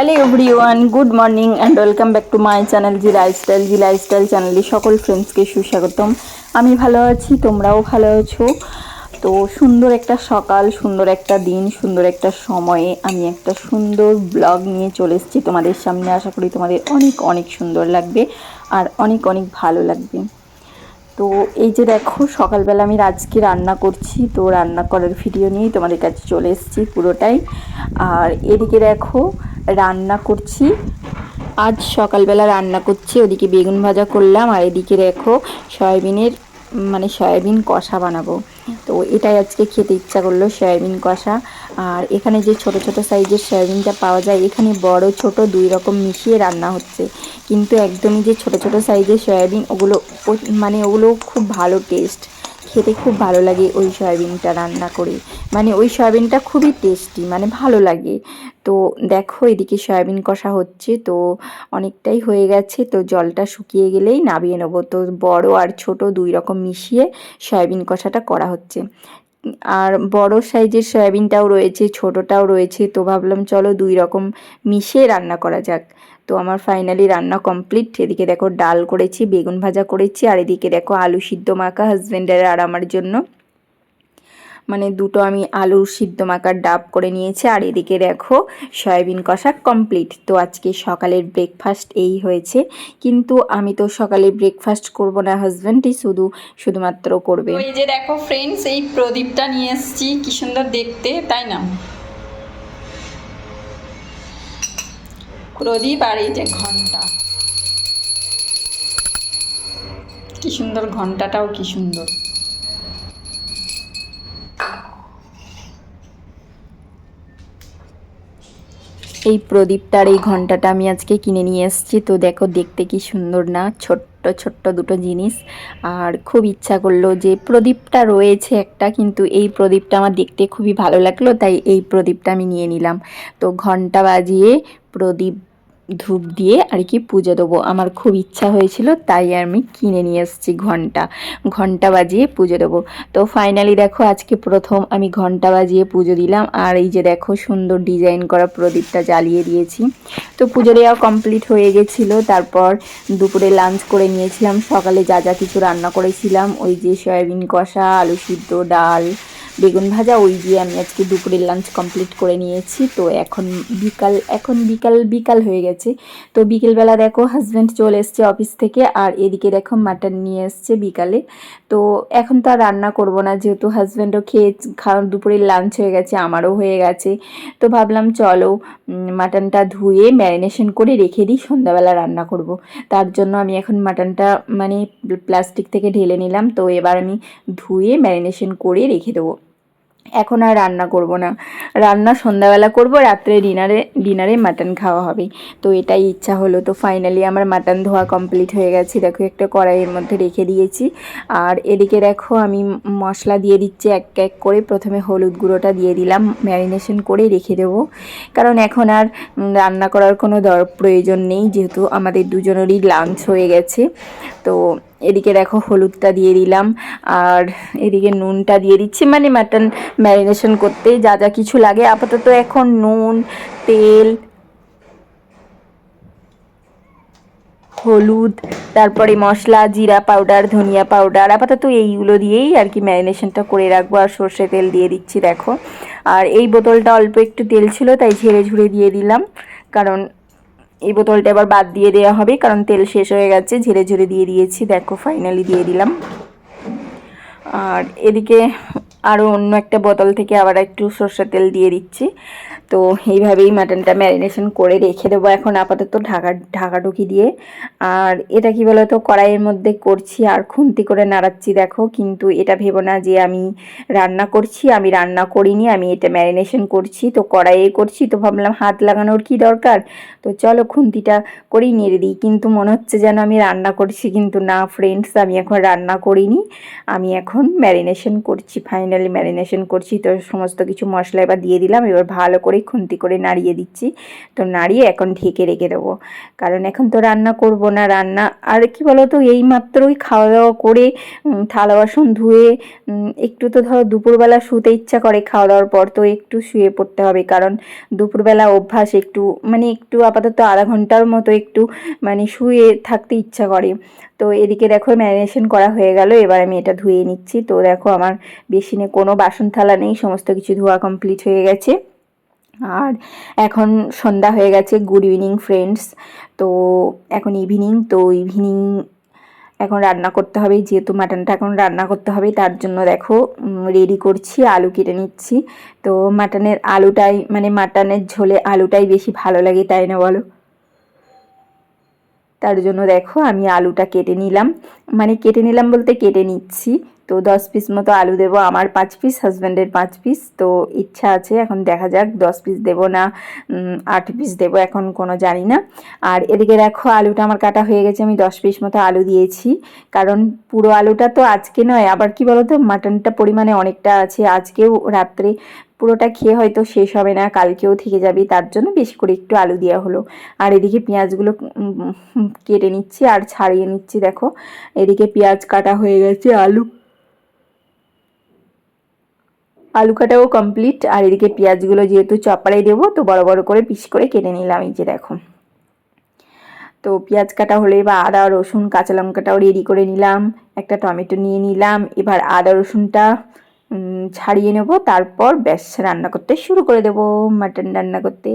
Hello everyone good morning and welcome back to my channel G lifestyle G lifestyle চ্যানেলে সকল ফ্রেন্ডসকে সুস্বাগতম। আমি ভালো আছি, তোমরাও ভালো আছো? তো সুন্দর একটা সকাল, সুন্দর একটা দিন, সুন্দর একটা সময়ে আমি একটা সুন্দর ব্লগ নিয়ে চলে এসেছি তোমাদের সামনে। আশা করি তোমাদের অনেক অনেক সুন্দর লাগবে আর অনেক অনেক ভালো লাগবে। তো এই যে দেখো, সকালবেলা আমি আজকে রান্না করছি, তো রান্না করার ভিডিও নিয়েই তোমাদের কাছে চলে এসেছি পুরোটাই। আর এদিকে দেখো রান্না করছি। আজ সকালবেলা রান্না করছি, ওদিকে বেগুন ভাজা করলাম, আর এদিকে দেখো সয়াবিনের মানে সয়াবিন কষা বানাবো। তো এটাই আজকে খেতে ইচ্ছা করল, সয়াবিন কষা। আর এখানে যে ছোট ছোট সাইজের সয়াবিনটা পাওয়া যায়, এখানে বড় ছোট দুই রকম মিশিয়ে রান্না হচ্ছে। কিন্তু একদমই যে ছোট ছোট সাইজের সয়াবিন, ওগুলো মানে ওগুলো খুব ভালো টেস্ট খেতে খুব ভালো লাগে ওই সয়াবিনটা রান্না করে। মানে ওই সয়াবিনটা খুবই টেস্টি মানে ভালো লাগে। তো দেখো এদিকে সয়াবিন কষা হচ্ছে, তো অনেকটাই হয়ে গেছে, তো জলটা শুকিয়ে গেলেই নামিয়ে নেব। তো বড় আর ছোট দুই রকম মিশিয়ে সয়াবিন কষাটা করা হচ্ছে। আর বড় সাইজের সয়াবিনটাও রয়েছে, ছোটটাও রয়েছে। তো ভাবলাম, চলো দুই রকম মিশিয়ে রান্না করা যাক। তো আমার ফাইনালি রান্না কমপ্লিট এদিকে দেখো, ডাল করেছি, বেগুন ভাজা করেছি, আর এদিকে দেখো, আলু সিদ্ধ মাখা হাজব্যান্ডের আর আমার জন্য। মানে দুটো আমি আলুর সিদ্ধ মাখার ডাব করে নিয়েছি, আর এদিকে দেখো সয়াবিন কষা কমপ্লিট তো আজকে সকালের ব্রেকফাস্ট এই হয়েছে। কিন্তু আমি তো সকালে ব্রেকফাস্ট করব না হাজব্যান্ডই শুধু, শুধুমাত্র করবে। এই যে দেখো ফ্রেন্ডস এই প্রদীপটা নিয়ে এসেছি, কি সুন্দর দেখতে, তাই না? প্রদীপ আর এই যে ঘণ্টা। কি সুন্দর ঘন্টাটাও কি সুন্দর। এই প্রদীপটার এই ঘন্টাটা আমি আজকে কিনে নিয়ে এসেছি। তো দেখো, দেখতে কি সুন্দর না? ছোট্ট ছোট্ট দুটো জিনিস। আর খুব ইচ্ছা করল যে প্রদীপটা রয়েছে একটা, কিন্তু এই প্রদীপটা আমার দেখতে খুবই ভালো লাগল, তাই এই প্রদীপটা আমি নিয়ে নিলাম। তো ঘণ্টা বাজিয়ে প্রদীপ ধূপ দিয়ে আর কি পুজো দেবো। আমার খুব ইচ্ছা হয়েছিল, তাই আমি কিনে নিয়ে এসেছি ঘণ্টা। ঘণ্টা বাজিয়ে পুজো দেবো। তো ফাইনালি দেখো, আজকে প্রথম আমি ঘণ্টা বাজিয়ে পুজো দিলাম। আর এই যে দেখো, সুন্দর ডিজাইন করা প্রদীপটা জ্বালিয়ে দিয়েছি। তো পুজো দেওয়া কমপ্লিট হয়ে গেছিল। তারপর দুপুরে লাঞ্চ করে নিয়েছিলাম। সকালে যা যা কিছু রান্না করেছিলাম, ওই যে সয়াবিন কষা, আলু সিদ্ধ, ডাল বেগুন ভাজা, ওই দিয়ে আমি আজকে দুপুরের লাঞ্চ কমপ্লিট করে নিয়েছি। তো এখন বিকাল এখন বিকাল বিকাল হয়ে গেছে। তো বিকেলবেলা দেখো হাজব্যান্ড চলে এসছে অফিস থেকে, আর এদিকে দেখো মাটন নিয়ে এসছে বিকালে। তো এখন তো আর রান্না করব না, যেহেতু হাজব্যান্ডও খেয়ে খাওয়া, দুপুরের লাঞ্চ হয়ে গেছে, আমারও হয়ে গেছে। তো ভাবলাম চলো মাটনটা ধুয়ে ম্যারিনেশন করে রেখে দিই, সন্ধ্যাবেলা রান্না করব। তার জন্য আমি এখন মাটনটা মানে প্লাস্টিক থেকে ঢেলে নিলাম। তো এবার আমি ধুয়ে ম্যারিনেশন করে রেখে দেবো। এখন আর রান্না করব না। রান্না সন্ধ্যাবেলা করব, রাত্রে ডিনারে ডিনারে মাটন খাওয়া হবে। তো এটাই ইচ্ছা হলো। তো ফাইনালি আমার মাটন ধোয়া কমপ্লিট হয়ে গেছে। দেখো একটা কড়াইয়ের মধ্যে রেখে দিয়েছি। আর এদিকে দেখো আমি মশলা দিয়ে দিচ্ছি এক এক করে। প্রথমে হলুদ গুঁড়োটা দিয়ে দিলাম। ম্যারিনেশন করে রেখে দেবো। কারণ এখন আর রান্না করার কোনো দর প্রয়োজন নেই। যেহেতু আমাদের দুজনেরই লাঞ্চ হয়ে গেছে। তো এদিকে দেখো হলুদটা দিয়ে দিলাম, আর এদিকে নুনটা দিয়ে দিচ্ছি মানে মাটন ম্যারিনেশন করতে যা যা কিছু লাগে। আপাতত এখন নুন, তেল, হলুদ, তারপরে মশলা, জিরা পাউডার ধনিয়া পাউডার আপাতত এইগুলো দিয়েই আর কি ম্যারিনেশনটা করে রাখব। আর সর্ষে তেল দিয়ে দিচ্ছি, দেখো। আর এই বোতলটা অল্প একটু তেল ছিল, তাই ঝেড়ে ঝুড়ে দিয়ে দিলাম, কারণ এই বোতলটা এবার বাদ দিয়ে দেওয়া হবে, কারণ তেল শেষ হয়ে গেছে। ঝেড়ে ঝুড়ে দিয়ে দিয়েছি, দেখো ফাইনালি দিয়ে দিলাম। আর এদিকে আরও অন্য একটা বোতল থেকে আবার একটু সর্ষের তেল দিয়ে দিচ্ছি। তো এইভাবেই মাটনটা ম্যারিনেশন করে রেখে দেবো এখন আপাতত ঢাকা ঢাকাঢুকি দিয়ে। আর এটা কি বলতো, কড়াইয়ের মধ্যে করছি আর খুন্তি করে নাড়াচ্ছি, দেখো। কিন্তু এটা ভেবো না যে আমি রান্না করছি, আমি রান্না করিনি, আমি এটা ম্যারিনেশন করছি। তো কড়াইয়ে করছি, তো ভাবলাম হাত লাগানোর কি দরকার? তো চলো খুন্তিটা করেই নেড়ে দিই। কিন্তু মনে হচ্ছে যেন আমি রান্না করছি, কিন্তু না ফ্রেন্ডস আমি এখন রান্না করিনি। আমি এখন ম্যারিনেশন করছি ফাইনালি ম্যারিনেশন করছি। তো সমস্ত কিছু মশলা এবার দিয়ে দিলাম। এবার ভালো করে খুন্তি করে নাড়িয়ে দিচ্ছি। তো নাড়িয়ে এখন ঢেকে রেখে দেবো। কারণ এখন তো রান্না করব না, রান্না আর কি বলতো, এই মাত্রই খাওয়া দাওয়া করে থালা বাসন ধুয়ে একটু তো ধরো দুপুরবেলা শুতে ইচ্ছা করে খাওয়া দাওয়ার পর তো একটু শুয়ে পড়তে হবে। কারণ দুপুরবেলা অভ্যাস একটু মানে একটু আপাতত আধা ঘণ্টার মতো একটু মানে শুয়ে থাকতে ইচ্ছা করে। তো এদিকে দেখো ম্যারিনেশন করা হয়ে গেল, এবার আমি এটা ধুয়ে নিচ্ছি। তো দেখো আমার বেসিনে কোনো বাসন থালা নেই, সমস্ত কিছু ধোয়া কমপ্লিট হয়ে গেছে। আর এখন সন্ধ্যা হয়ে গেছে গুড ইভিনিং ফ্রেন্ডস তো এখন ইভিনিং তো ইভিনিং এখন রান্না করতে হবে, যেহেতু মাটনটা এখন রান্না করতে হবে, তার জন্য দেখো রেডি করছি, আলু কেটে নিচ্ছি। তো মাটনের আলুটাই মানে মাটনের ঝোলে আলুটাই বেশি ভালো লাগে, তাই না বলো? তার জন্য দেখো, আমি আলুটা কেটে নিলাম। মানে কেটে নিলাম বলতে কেটে নিচ্ছি। তো দশ পিস মতো আলু দেবো, আমার পাঁচ পিস হাজব্যান্ডের পাঁচ পিস তো ইচ্ছা আছে, এখন দেখা যাক, দশ পিস দেবো না আট পিস দেবো, এখন কোনো জানি না। আর এদিকে দেখো, আলুটা আমার কাটা হয়ে গেছে, আমি দশ পিস মতো আলু দিয়েছি, কারণ পুরো আলুটা তো আজকে নয়, আবার কি বলতো মাটনটা পরিমাণে অনেকটা আছে, আজকেও রাত্রে পুরোটা খেয়ে হয়তো শেষ হবে না, কালকেও থেকে যাবে, তার জন্য বেশি করে একটু আলু দেওয়া হলো। আর এদিকে পেঁয়াজগুলো কেটে নিচ্ছি, আর ছাড়িয়ে নিচ্ছি, দেখো, এদিকে পেঁয়াজ কাটা হয়ে গেছে, আলু আলু কাটাও কমপ্লিট আর এদিকে পেঁয়াজগুলো যেহেতু চপারে দেবো, তো বড় বড় করে পিস করে কেটে নিলাম এই যে দেখো। তো পেঁয়াজ কাটা হলে বা আদা, রসুন, কাঁচা লঙ্কাটাও রেডি করে নিলাম, একটা টমেটো নিয়ে নিলাম, এবার আদা, রসুনটা ছাড়িয়ে নেব, তারপর ব্যাস রান্না করতে শুরু করে দেবো মাটন রান্না করতে।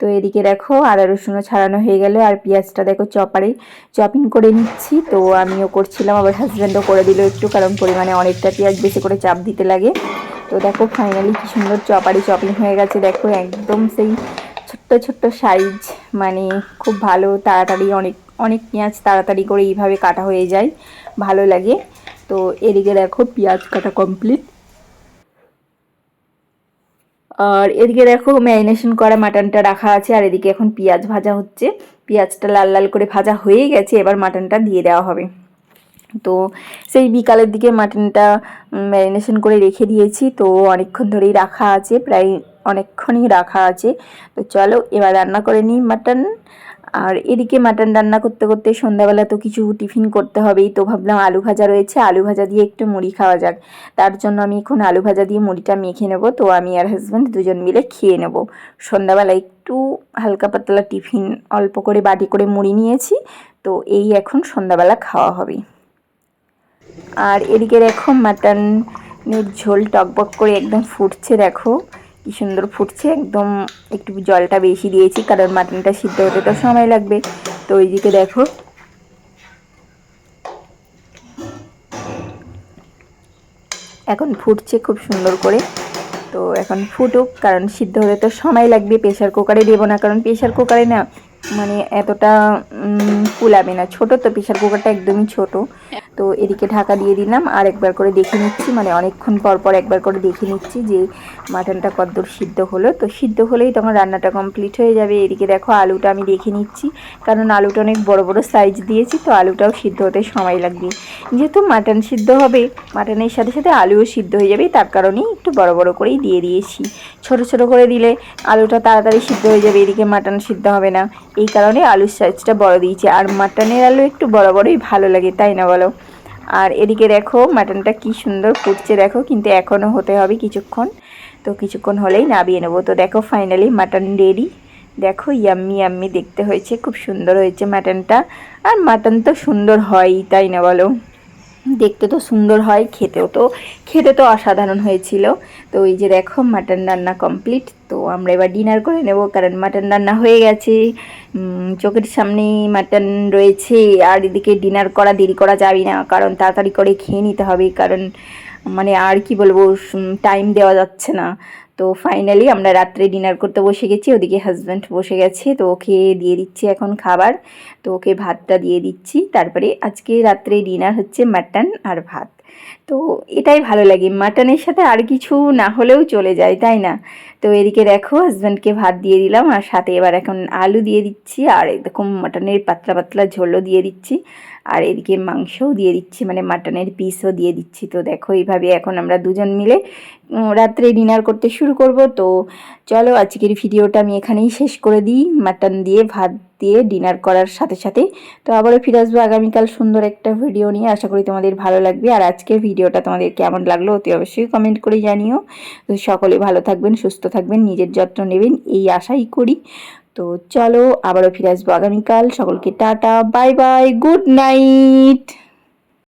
তো এদিকে দেখো আদা, রসুনও ছাড়ানো হয়ে গেল, আর পেঁয়াজটা দেখো চপারে চপিং করে নিচ্ছি, তো আমিও করছিলাম, আবার হাজব্যান্ডও করে দিল একটু, কারণ পরিমাণে অনেকটা পেঁয়াজ বেশি করে চাপ দিতে লাগে। তো দেখো ফাইনালি কি সুন্দর চপারি চপিং হয়ে গেছে। দেখো একদম সেই ছোট্ট ছোট্ট সাইজ মানে খুব ভালো তাড়াতাড়ি অনেক অনেক পেঁয়াজ তাড়াতাড়ি করে এইভাবে কাটা হয়ে যায়। ভালো লাগে। তো এদিকে দেখো পেঁয়াজ কাটা কমপ্লিট আর এদিকে দেখো ম্যারিনেশন করা মাটনটা রাখা আছে, আর এদিকে এখন পেঁয়াজ ভাজা হচ্ছে। পেঁয়াজটা লাল লাল করে ভাজা হয়ে গেছে, এবার মাটনটা দিয়ে দেওয়া হবে। তো সেই বিকালের দিকে মাটনটা ম্যারিনেশন করে রেখে দিয়েছি। তো অনেকক্ষণ ধরেই রাখা আছে, প্রায় অনেকক্ষণই রাখা আছে। তো চলো, এবার রান্না করে নিই মাটন। আর এদিকে মাটন রান্না করতে করতে সন্ধ্যাবেলা তো কিছু টিফিন করতে হবেই। তো ভাবলাম আলু ভাজা রয়েছে, আলু ভাজা দিয়ে একটু মুড়ি খাওয়া যাক। তার জন্য আমি এখন আলু ভাজা দিয়ে মুড়িটা মেখে নেব। তো আমি আর হাজব্যান্ড দুজন মিলে খেয়ে নেব। সন্ধ্যাবেলা একটু হালকা পাতলা টিফিন, অল্প করে বাটি করে মুড়ি নিয়েছি। তো এই এখন সন্ধ্যাবেলা খাওয়া হবে। আর এদিকে দেখো মাটনের ঝোল টকবক করে একদম ফুটছে, দেখো। কি সুন্দর ফুটছে, একদম একটু জলটা বেশি দিয়েছি, কারণ মাটনটা সিদ্ধ হতে তো সময় লাগবে। তো ওইদিকে দেখো। এখন ফুটছে খুব সুন্দর করে। তো এখন ফুটুক, কারণ সিদ্ধ হতে তো সময় লাগবে প্রেশার কুকারে দেবো না, কারণ প্রেশার কুকারে না মানে এতটা ফুলাবে না। ছোট তো প্রেশার কুকারটা একদমই ছোট। তো এদিকে ঢাকা দিয়ে দিলাম, আর একবার করে দেখে নিচ্ছি মানে অনেকক্ষণ পর পর একবার করে দেখে নিচ্ছি যে মাটনটা কদ্দূর সিদ্ধ হলো। তো সিদ্ধ হলেই তখন রান্নাটা কমপ্লিট হয়ে যাবে। এদিকে দেখো আলুটা আমি দেখে নিচ্ছি, কারণ আলুটা অনেক বড় বড় সাইজ দিয়েছি, তো আলুটাও সিদ্ধ হতে সময় লাগবে। যেহেতু মাটন সিদ্ধ হবে, মাটনের সাথে সাথে আলুও সিদ্ধ হয়ে যাবে, তার কারণেই একটু বড় বড় করেই দিয়ে দিয়েছি। ছোট ছোট করে দিলে আলুটা তাড়াতাড়ি সিদ্ধ হয়ে যাবে, এদিকে মাটন সিদ্ধ হবে না। এই কারণে আলুর সাইজটা বড় দিয়েছি। আর মাটনের আলু একটু বড় বড়ই ভালো লাগে, তাই না বলো? আর এদিকে দেখো মাটনটা কি সুন্দর ফুটছে দেখো, কিন্তু এখনও হতে হবে কিছুক্ষণ। তো কিছুক্ষণ হলেই নাবিয়ে নেব। তো দেখো ফাইনালি মাটন রেডি দেখো ইয়াম্মি ইয়াম্মি দেখতে হয়েছে, খুব সুন্দর হয়েছে মাটনটা আর মাটন তো সুন্দর হয়ই, তাই না বলো? দেখতে তো সুন্দর হয়, খেতেও তো, খেতে তো অসাধারণ হয়েছিল। তো এই যে দেখো, মাটন রান্না কমপ্লিট তো আমরা এবার ডিনার করে নেব, কারণ মাটন রান্না হয়ে গেছে। চোখের সামনে মাটন রয়েছে, আর এদিকে ডিনার করা দেরি করা যাবে না, কারণ তাড়াতাড়ি করে খেয়ে নিতে হবে, কারণ মানে আর কি বলব টাইম দেওয়া যাচ্ছে না। তো ফাইনালি আমরা রাত্রে ডিনার করতে বসে গেছি, ওদিকে হাজব্যান্ড বসে গেছে, তো ওকে দিয়ে দিচ্ছি এখন খাবার। তো ওকে ভাতটা দিয়ে দিচ্ছি, তারপরে আজকে রাত্রে ডিনার হচ্ছে মাটন আর ভাত। তো এটাই ভালো লাগে মাটনের সাথে আর কিছু না হলেও চলে যায়, তাই না? তো এদিকে দেখো হাজব্যান্ডকে ভাত দিয়ে দিলাম, আর সাথে এবার এখন আলু দিয়ে দিচ্ছি, আর এরকম মাটনের পাতলা পাতলা ঝোলও দিয়ে দিচ্ছি। আর এদিকে মাংসও দিয়ে দিচ্ছি মানে মাটনের পিসও দিয়ে দিচ্ছি। তো দেখো এইভাবে এখন আমরা দুজন মিলে রাত্রে ডিনার করতে শুরু করব। তো চলো আজকের ভিডিওটা আমি এখানেই শেষ করে দিই। মাটন দিয়ে ভাত দিয়ে ডিনার করার সাথে সাথে তো আবারও ফিরে আসব আগামীকাল সুন্দর একটা ভিডিও নিয়ে। আশা করি তোমাদের ভালো লাগবে। আর আজকের ভিডিওটা তোমাদের কেমন লাগল অতি অবশ্যই কমেন্ট করে জানিও। তো সকলে ভালো থাকবেন, সুস্থ থাকবেন, নিজের যত্ন নেবেন, এই আশাই করি। তো চলো আবারও ফিরে আসব আগামীকাল। সকলকে tata bye bye good night!